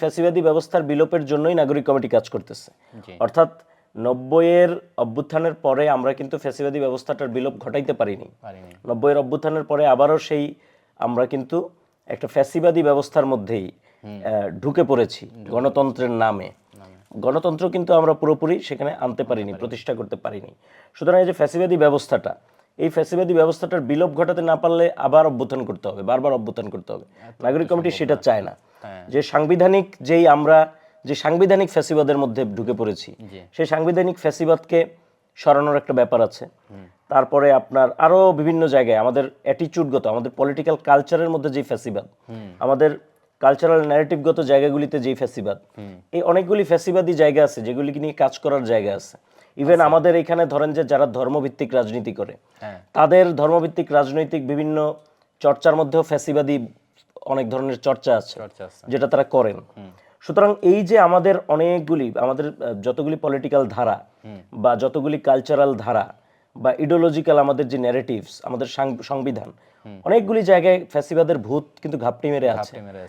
ফ্যাসিবাদী ব্যবস্থার বিলোপের জন্যই নাগরিক কমিটি কাজ করতেছে। অর্থাৎ নব্বইয়ের অভ্যুত্থানের পরে আমরা কিন্তু ফ্যাসিবাদী ব্যবস্থাটার বিলোপ ঘটাইতে পারিনি। নব্বইয়ের অভ্যুত্থানের পরে আবারও সেই আমরা কিন্তু একটা ফ্যাসিবাদী ব্যবস্থার মধ্যেই ঢুকে পড়েছি গণতন্ত্রের নামে। গণতন্ত্র কিন্তু আমরা পুরোপুরি সেখানে আনতে পারিনি প্রতিষ্ঠা করতে পারিনি। সুতরাং এই যে ফ্যাসিবাদী ব্যবস্থাটা এই ফ্যাসিবাদী ব্যবস্থাটার বিলোপ ঘটাতে না পারলে আবার অভ্যুত্থান করতে হবে বারবার অভ্যুত্থান করতে হবে। নাগরিক কমিটি সেটা চায় না। যে সাংবিধানিক যেই আমরা যে সাংবিধানিক ফ্যাসিবাদের মধ্যে ঢুকে পড়েছি সেই সাংবিধানিক ফ্যাসিবাদকে সরানোর একটা ব্যাপার আছে। তারপরে আপনার আরও বিভিন্ন জায়গায় আমাদের অ্যাটিচিউডগত আমাদের পলিটিক্যাল কালচারের মধ্যে যে ফ্যাসিবাদ আমাদের কালচারাল ন্যারেটিভগত জায়গাগুলিতে যেই ফ্যাসিবাদ এই অনেকগুলি ফ্যাসিবাদী জায়গা আছে যেগুলিকে নিয়ে কাজ করার জায়গা আছে। ইভেন আমাদের এখানে ধরেন যে যারা ধর্মভিত্তিক রাজনীতি করে হ্যাঁ। তাদের ধর্মভিত্তিক রাজনৈতিক বিভিন্ন চর্চার মধ্যেও ফ্যাসিবাদী অনেক ধরনের চর্চা আছে যেটা তারা করেন। সুতরাং এই যে আমাদের অনেকগুলি আমাদের যতগুলি পলিটিক্যাল ধারা বা যতগুলি কালচারাল ধারা বা ইডিওলজিক্যাল আমাদের যে ন্যারেটিভস আমাদের সংবিধান অনেকগুলি জায়গায় ফ্যাসিবাদের ভূত কিন্তু ঘাপটি মেরে আছে।